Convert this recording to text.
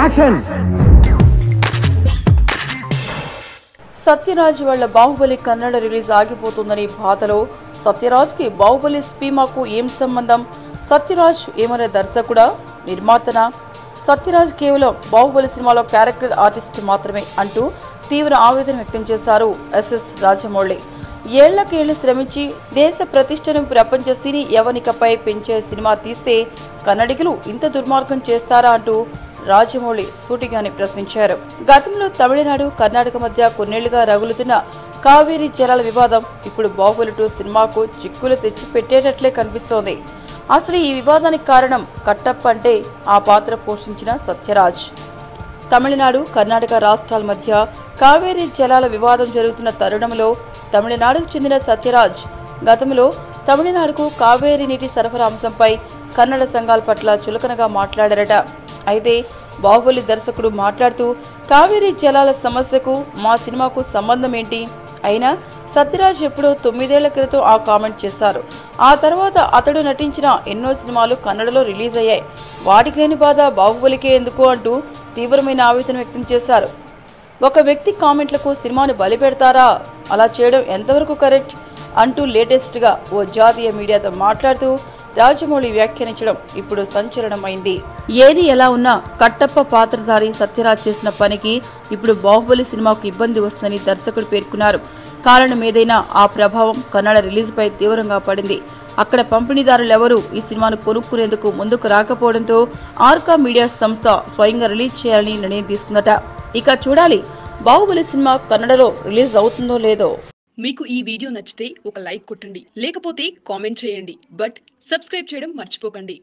Action Sathyaraj వాళ్ళ Baahubali Kannada release ఆగిపోతుందని బాధలో సత్యరాజ్కి బాహుబలి స్పీమాకు ఏం సంబంధం? సత్యరాజ్ ఏమనే దర్శకుడా? నిర్మాతనా? సత్యరాజ్ కేవలం బాహుబలి సినిమాలో క్యారెక్టర్ ఆర్టిస్ట్ మాత్రమే అంటూ తీవ్ర ఆవేదన వ్యక్తం చేశారు ఎస్ఎస్ రాజమౌళి. ఏళ్ళకేళ్ళు శ్రమించి దేశ ప్రతిష్టను ప్రపంచ సినీ యవనికపై పెంచే సినిమా తీస్తే కన్నడిగులు ఇంత దుర్మార్గం చేస్తారా అంటూ రాజమౌళి సూటిగానే ప్రశ్నించారు. గతంలో తమిళనాడు కర్ణాటక మధ్య కొన్నేళ్ళుగా రగులుతున్న కావేరీ జలాల వివాదం ఇప్పుడు బాహుబలి టూ సినిమాకు చిక్కులు తెచ్చి పెట్టేటట్లే కనిపిస్తోంది. అసలు ఈ వివాదానికి కారణం కట్టప్ప అంటే ఆ పాత్ర పోషించిన సత్యరాజ్. తమిళనాడు కర్ణాటక రాష్ట్రాల మధ్య కావేరీ జలాల వివాదం జరుగుతున్న తరుణంలో తమిళనాడుకు చెందిన సత్యరాజ్ గతంలో తమిళనాడుకు కావేరీ నీటి సరఫరా అంశంపై కన్నడ సంఘాల పట్ల చులకనగా మాట్లాడారట. అయితే బాహుబలి దర్శకుడు మాట్లాడుతూ కావేరీ జలాల సమస్యకు మా సినిమాకు సంబంధం ఏంటి? అయినా సత్యరాజ్ ఎప్పుడో తొమ్మిదేళ్ళ క్రితం ఆ కామెంట్ చేశారు. ఆ తర్వాత అతడు నటించిన ఎన్నో సినిమాలు కన్నడలో రిలీజ్ అయ్యాయి. వాటికి లేని బాధ బాహుబలికే ఎందుకు? అంటూ తీవ్రమైన ఆవేదన వ్యక్తం చేశారు. ఒక వ్యక్తి కామెంట్లకు సినిమాను బలిపెడతారా? అలా చేయడం ఎంతవరకు కరెక్ట్? అంటూ లేటెస్ట్గా ఓ జాతీయ మీడియాతో మాట్లాడుతూ రాజమౌళి వ్యాఖ్యానించడం ఇప్పుడు సంచలనమైంది. ఏది ఎలా ఉన్నా కట్టప్ప పాత్రధారి సత్యరాజ్ చేసిన పనికి ఇప్పుడు బాహుబలి సినిమాకు ఇబ్బంది వస్తుందని దర్శకుడు పేర్కొన్నారు. కారణం ఏదైనా ఆ ప్రభావం కన్నడ రిలీజ్పై తీవ్రంగా పడింది. అక్కడ పంపిణీదారులెవరూ ఈ సినిమాను కొనుక్కునేందుకు ముందుకు రాకపోవడంతో ఆర్కా మీడియా సంస్థ స్వయంగా రిలీజ్ చేయాలని నిర్ణయం తీసుకుందట. ఇక చూడాలి బాహుబలి సినిమా కన్నడలో రిలీజ్ అవుతుందో లేదో. మీకు ఈ వీడియో నచ్చితే ఒక లైక్ కొట్టండి లేకపోతే కామెంట్ చేయండి బట్ సబ్స్క్రైబ్ చేయడం మర్చిపోకండి.